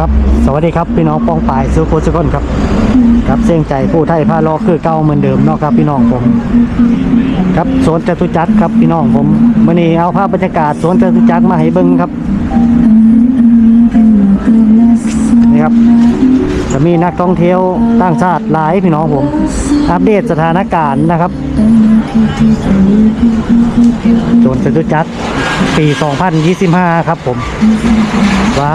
ครับ สวัสดีครับพี่น้องปองปายสุโขสุคนครับ ครับเสียงใจผู้ไทยพาลอคือเก่าเหมือนเดิมเนาะครับพี่น้องผม ครับสวนจตุจักรครับพี่น้องผมมื่อนี้เอาภาพบรรยากาศสวนจตุจักรมาให้เบิ่งครับนี่ครับ จะมีนักท่องเที่ยวต่างชาติหลายพี่น้องผม อัปเดตสถานการณ์นะครับสวนจตุจักร ปี 2025 ครับผมว่า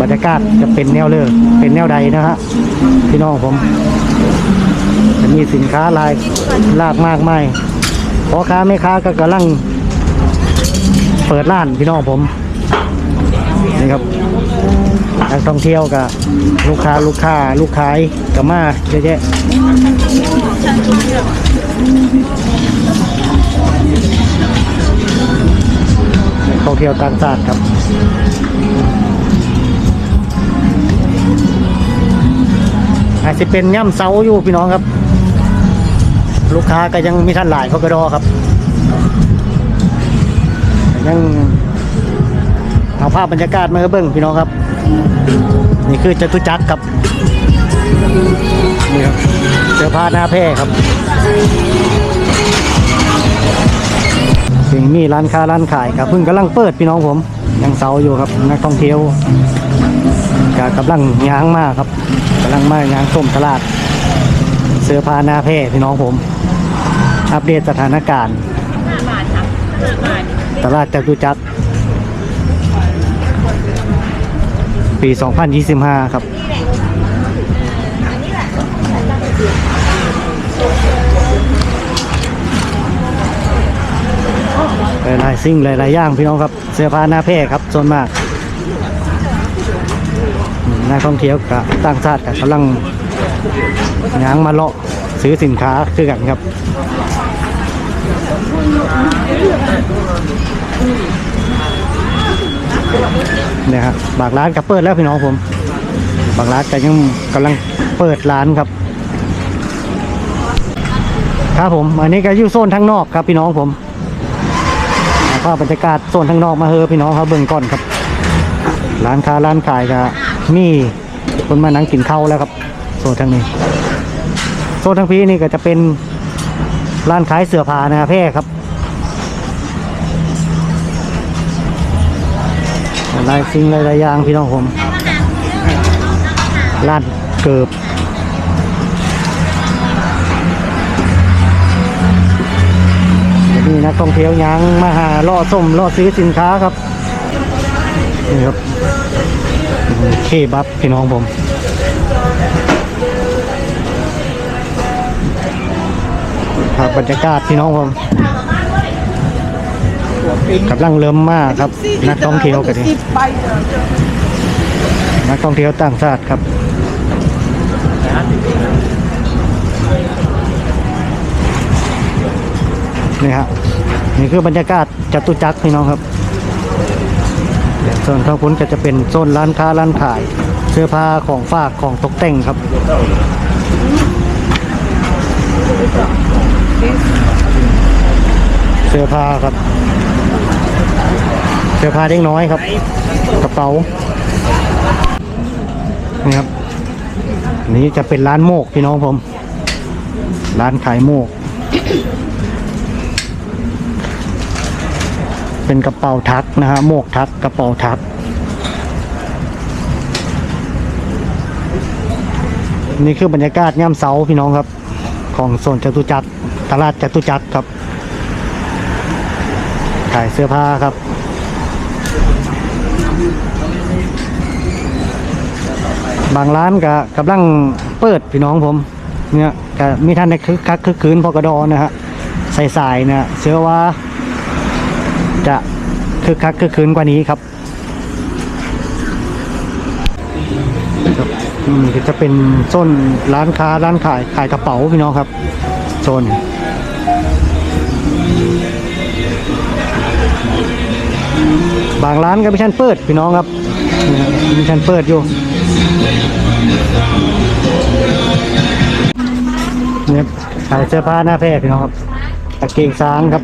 บรรยากาศจะเป็นแนวเลือกเป็นแนวใดนะฮะพี่น้องผมจะมีสินค้าลายลากมากมายพ่อค้าแม่ค้าก็กำลังเปิดร้านพี่น้องผมนี่ครับนักท่องเที่ยวกับลูกค้าลูกค้าลูกขายกับมาเยอะแยะ ท่องเที่ยวต่างชาติครับอาจจะเป็นย่ำเซาอยู่พี่น้องครับ ลูกค้าก็ยังมีท่านหลายเขาก็รอครับยังเอาภาพบรรยากาศมาเบิ่งพี่น้องครับ นี่คือจตุจักรครับนี่ครับเสื้อผ้าหน้าแพร่ครับ มีร้านค้าร้านขายครับเพิ่งกำลังเปิดพี่น้องผมยังเซาอยู่ครับนักท่องเที่ยวก็กำลังย้างมากครับกำลังมายางส้มตลาด เสื้อผ้าหน้าแพร่พี่น้องผม อัปเดตสถานการณ์ตลาดจตุจักรปี 2025 ครับ หลายๆสิ่งหลายๆอย่างพี่น้องครับเสื้อผ้าหน้าแพร่ครับส่วนมากนักท่องเที่ยวกับต่างชาติกับกำลังย้างมาเลาะซื้อสินค้าคือกันครับเนี่ยครับบางร้านก็เปิดแล้วพี่น้องผม บางร้านก็ยังกำลังเปิดร้านครับครับผม อันนี้ก็อยู่โซนทางนอกครับพี่น้องผม ภาพบรรยากาศโซนทางนอกมาเฮอพี่น้องเขาเบิ่งก่อนครับ ร้านค้าร้านขายก็มีคนมานั่งกินข้าวแล้วครับ โซนทางนี้ โซนทางพีนี่ก็จะเป็นร้านขายเสื้อผ้านะแพร่ครับหลายสิ่งหลายอย่างพี่น้องผมร้านเกิบ นี่นักท่องเที่ยวยังมาหาล่อส้มล่อซื้อสินค้าครับนี่ครับเคบับพี่น้องผมครับบรรยากาศพี่น้องผมกำลังเริ่มมากครับ นักท่องเที่ยวกันดินักท่องเที่ยวต่างชาติครับ นี่ครับนี่คือบรรยากาศจตุจักรพี่น้องครับส่วนทางพ้นก็จะเป็นโซนร้านค้าร้านขาย เสื้อผ้าของฝากของตกแต่งครับเสื้อผ้าครับ เสื้อผ้าเด็กน้อยครับ กระเป๋านี่ครับนี่จะเป็นร้านโมกพี่น้องผม ร้านขายโมก เป็นกระเป๋าทักนะฮะโมกทักกระเป๋าทัก นี่คือบรรยากาศย่ำเสาพี่น้องครับ ของโซนจตุจักรตลาดจตุจักรครับขายเสื้อผ้าครับบางร้านก็กำลังเปิดพี่น้องผมเนี่ยก็มีท่านในคึกคักคึกคืนพอกระดอนนะฮะใสายๆเนี่ยเชื่อว่า จะคึกคักคึกคืนกว่านี้ครับครับอืมก็จะเป็นโซนร้านค้าร้านขายขายกระเป๋าพี่น้องครับโซนบางร้านก็ม่ชันเปิดพี่น้องครับมีชั้นเปิดอยู่เนี่ยขายเสื้อผ้าหน้าแพร่พี่น้องครับกางเกงช้างครับ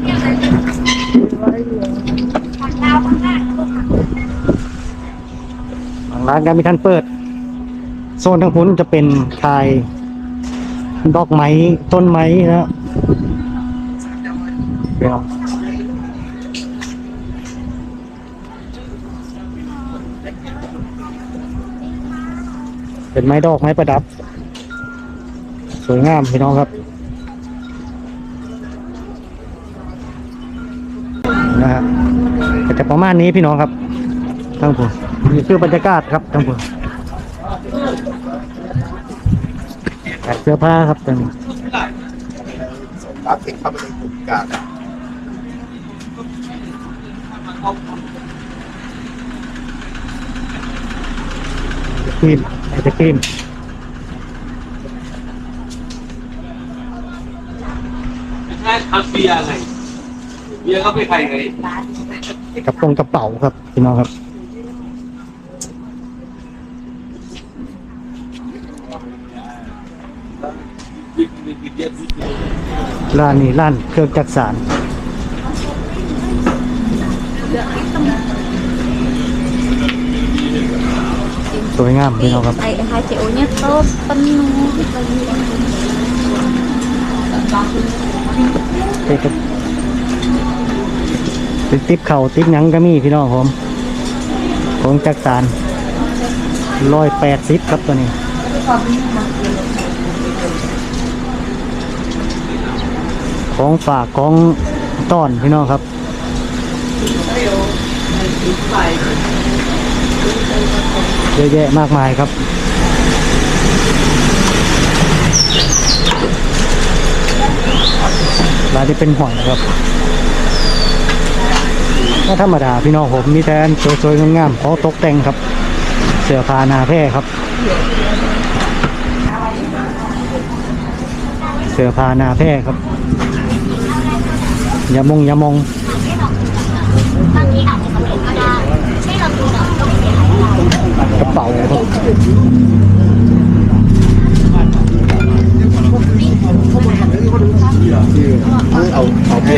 ร้านการมีท่านเปิด โซนทางพุ้นจะเป็นขายดอกไม้ต้นไม้นะครับเป็นไม้ดอกไม้ประดับ สวยงามพี่น้องครับนะฮะก็จะประมาณนี้พี่น้องครับทั้งผม นี่คือบรรยากาศครับทั้งผมขายเสื้อผ้าครับทั้งรับติดเข้าไปในกลุ่มกันครีมไอศครีมแค่ทำเบียร์ไงเบียร์ก็ไม่ใครไงกระโปรงกระเป๋าครับพี่น้องครับ บิ๊กบิ๊กบิ๊กเบียร์บิ๊กเบียร์ ร้านนี้ร้านเครื่องจักสานสวยงามพี่น้องครับ Ay, HCO-nya top penuh lagi. เป็นกระเป็นติ๊บเข่าติ๊บหยังก็มีพี่น้องผมของจักสานร้อยแปดสิบครับตัวนี้ ของฝากของต้อนพี่น้องครับเยอะแยะมากมายครับร้านที่เป็นหอยนะครับก็ธรรมดาพี่น้องผมมีแต่อันสวยๆงามๆขอตกแต่งครับ เสื้อผ้านาแพร่ครับ เสื้อผ้านาแพร่ครับ อย่ามงอย่ามงกระเป๋าครับ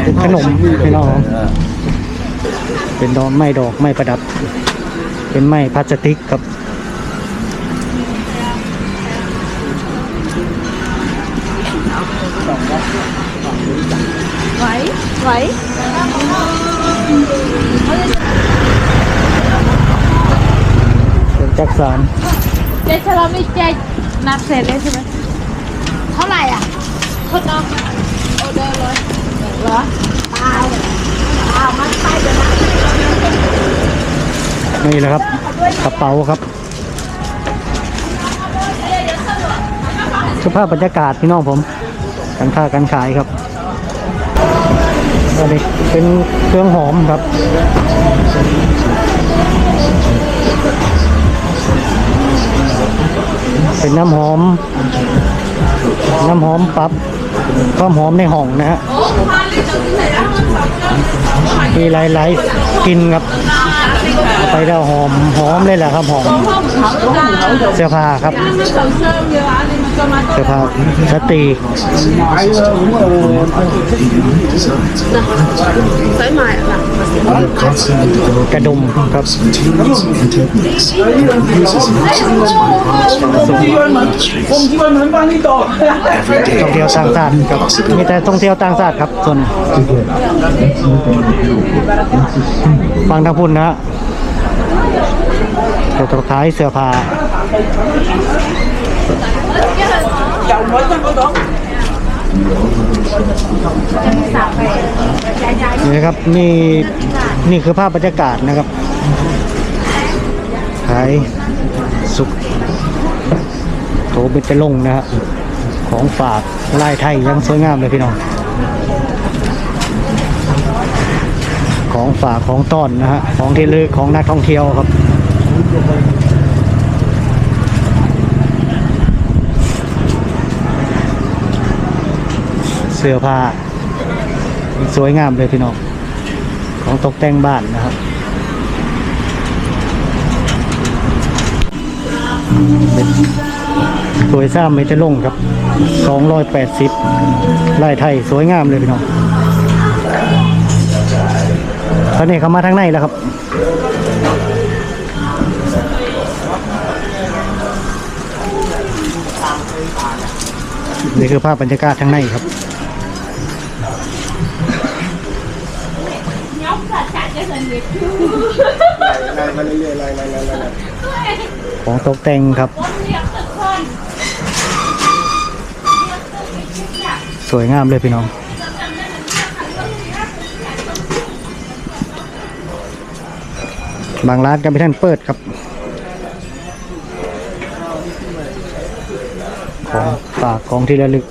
เป็นขนมพี่น้องเป็นดอกไม้ดอกไม้ประดับ เป็นไม้พลาสติกครับ จักสานเจ๊ถ้าเราไม่แจ้งนัดเสร็จเลยใช่ไหมเท่าไหร่อะคนน้องออเดอร์เลยเหรอเปล่าเปล่ามันไปเดี๋ยวนะนี่แหละครับ กระเป๋าครับสภาพบรรยากาศพี่น้องผมการค้าการขายครับอันนี้เป็นเครื่องหอมครับ เป็นน้ำหอม น้ำหอมปรับความหอมในห้องนะฮะมีหลายๆกินครับ ไปแล้วหอมหอมเลยแหละครับหอมเสื้อผ้าครับเสภาพสติกระดุมครับท่องเที่ยวต่างชาติครับมีแต่ท่องเที่ยวต่างชาติครับส่วนฟังทางพุ่นนะเกี่วกัายเสื้อผ้า นี่นะครับนี่นี่คือภาพบรรยากาศนะครับขายสุกโถเบจลงนะฮะของฝากลายไทยยังสวยงามเลยพี่น้อง ของฝากของต้อนนะฮะของที่ลึกของนักท่องเที่ยวครับ สื้อผ้า สวยงามเลยพี่น้อง ของตกแต่งบ้านนะครับ สวยซ้ำไม่จะลงครับ 280ร้อยแปดสิบไทยสวยงามเลยพี่น้องตอนนี้เขามาทางในแล้วครับนี่คือภาพบรรยากาศทางในครับ ไล่มาเรื่อยๆไล่ไล่ไล่ไล่ไล่ของตกแต่งครับสวยงามเลยพี่น้อง บางร้านก็ไม่ท่านเปิดครับ ของฝากของที่ระลึก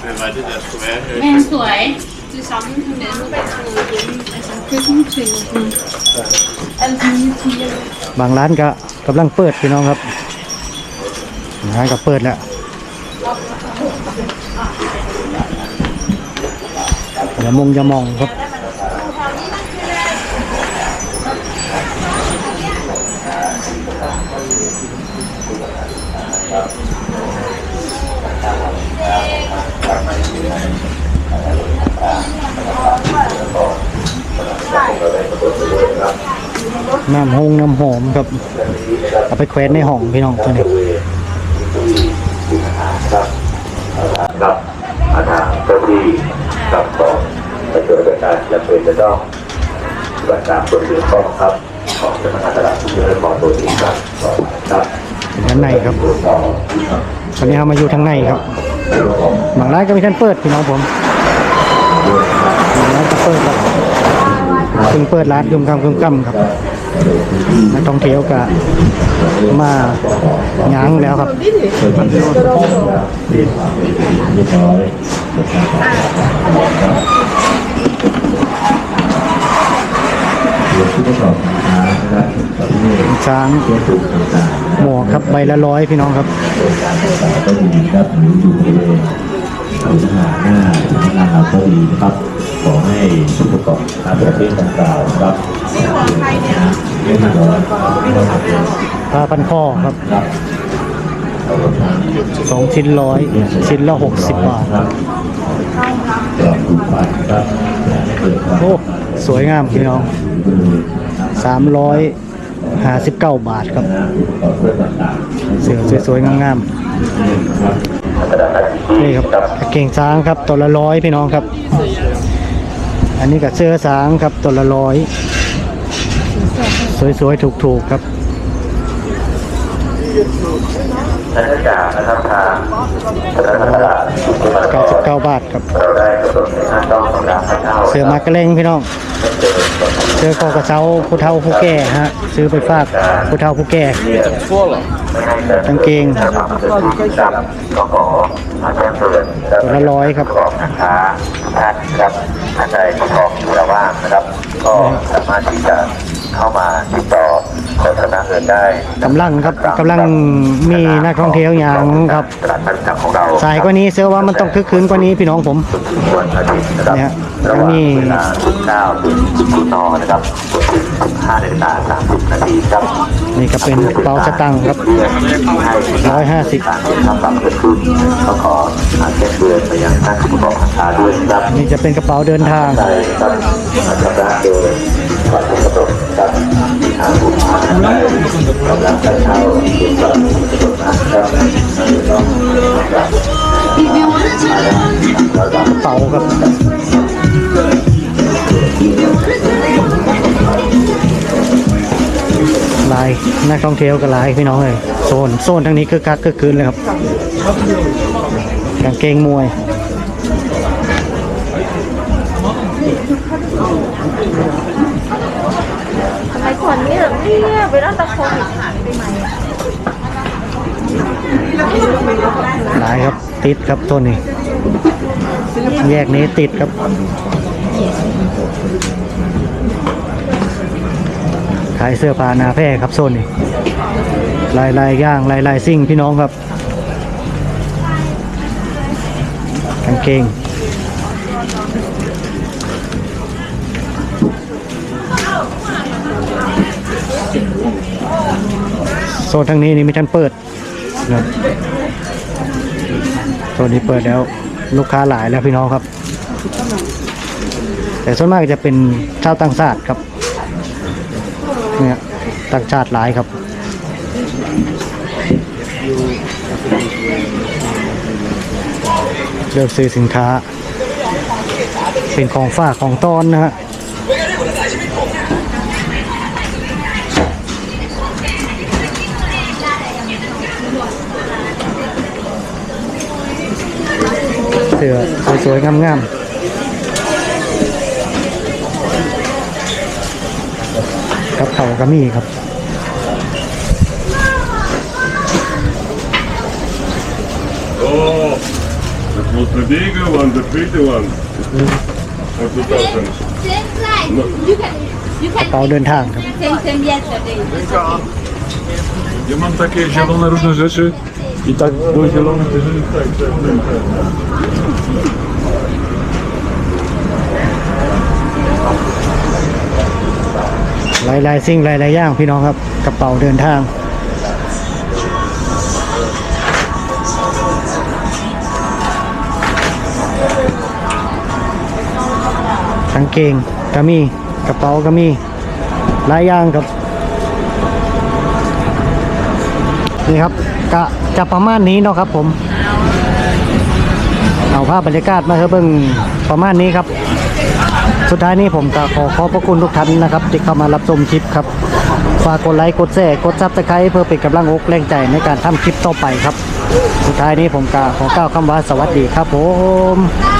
แม่สวยคือซ้ำคือเน้นไปทางยิ้ บางร้านก็กำลังเปิดพี่น้องครับร้านก็เปิดแล้วอย่ามงอย่ามองครับ น้ำหงน้ำหอมครับเอาไปแขวนในห้องพี่น้องตัวนี้กับอาทางเจ้าที่กับของประโยชน์การและเป็นจะต้องปฏิบัติตามกฎเกณฑ์ข้อบังคับของสำนักงานตลาดทุกเรื่องของตัวเองครับครับด้านในครับตอนนี้เรามาอยู่ทางในครับบางร้านก็มีท่านเปิดพี่น้องผมบางร้านก็ เปิดครับเพิ่งเปิดร้านยุมคำคุมกำครับนักท่องเที่ยวก็มาย้างแล้วครับช้างหมวกครับใบละร้อยพี่น้องครับก็ดีครับหรืออยู่บริเวณหรือหาหน้าเราก็ดีนะครับ ขอให้ผู้ประกอบการประเภทดังกล่าวครับไม่มาร้อนผ้าพันคอครับสองชิ้นร้อยชิ้นละหกสิบบาทครับกรอบถูกปัดครับเปิดครับโอ้สวยงามพี่น้องสามร้อยห้าสิบเก้าบาทครับต่อเพื่อต่างเสือสวยๆงามๆกระดาษการๆนี่ครับกางเก่งช้างครับตัวละร้อยพี่น้องครับ อันนี้กับเสื้อสางครับตัวละร้อย สวยๆ ถูกๆ ครับ และเนื่องจากนะครับทางสำนักงานตลาดที่มาก่อน99บาทครับเราได้กำหนดให้ท่านต้องชำระค่าเช่าเสือมากระเลงพี่น้องเสื้อคอกระเช้าผู้เฒ่าผู้แก่ฮะซื้อไปฝากผู้เฒ่าผู้แก่ไม่ให้เกิดกางเกงความเกิดขึ้นกับก็ขอมาแจ้งเตือนตัวละร้อยครับของนะคะท่านครับท่านใดประกอบธุระว่างนะครับ ก็สามารถที่จะเข้ามาติดต่อ ขอชำระเงินได้กำลังครับกำลังมีนักท่องเที่ยวอย่างครับตลาดนัดจักรของเราสายกว่านี้เชื่อว่ามันต้องคึกคืนกว่านี้พี่น้องผมวันอาทิตย์นะครับเนี่ยระหว่างนี่เวลา9ถึง10นนะครับ ถึง15นาฬิกา30นาทีครับนี่ก็เป็นกระเป๋าสตังค์ครับเพื่อให้ร้อยห้าสิบการเงินทำปรับเกิดขึ้นก็ขออาแจ้งเตือนไปยังท่านผู้ประกอบการด้วยนะครับนี่จะเป็นกระเป๋าเดินทางได้ครับชำระโดยก่อนที่กำหนดครับที่ทางผู้ค้าได้กำลังจะเช่าถึงก่อนที่กำหนดนะครับต้องรับเราจะกระเป๋าครับ ลายนักท่องเที่ยวก็หลายพี่น้องเลยโซนโซนทางนี้คือคักคือคืนเลยครับกางเกงมวยทำไมก่อนนี้แบบเนี่ยไปตั้งแต่โควิดหายไปไหมหลายครับติดครับต้นนี้ แยกนี้ติดครับ ขายเสื้อผ้านาแพร่ครับโซนนี้ลายลายย่างลายลายซิ่งพี่น้องครับกางเกงโซนทางนี้นี่ไม่ทันเปิดนะโซนนี้เปิดแล้วลูกค้าหลายแล้วพี่น้องครับ แต่ส่วนมากจะเป็นชาวต่างชาติครับ เนี่ยต่างชาติหลายครับเลือกซื้อสินค้า เป็นของฝากของต้อนนะฮะเสื้อสวยๆงามๆ กับเขาก็มีครับ Oh, that was the bigger one, the pretty one. For 2000. Same like you can you กระ can เป๋าเดินทางครับ same same yesterday. Ja mam takie zielone różne rzeczy i tak do zielonych też tak, tak, tak, หลายๆสิ่งหลายๆอย่างพี่น้องครับกระเป๋าเดินทางกางเกงก็มีกระเป๋าก็มีหลายอย่างครับนี่ครับกะจะประมาณนี้เนาะครับผม เอาภาพบรรยากาศมาให้เบิ่งประมาณนี้ครับ สุดท้ายนี้ผมก็ขอขอบพระคุณทุกท่านนะครับที่เข้ามารับชมคลิปครับ ฝากกดไลค์กดแชร์กดซับสไครต์เพื่อเป็นกำลังอกแรงใจในการทำคลิปต่อไปครับ สุดท้ายนี้ผมก็ขอกล่าวคำว่าสวัสดีครับผม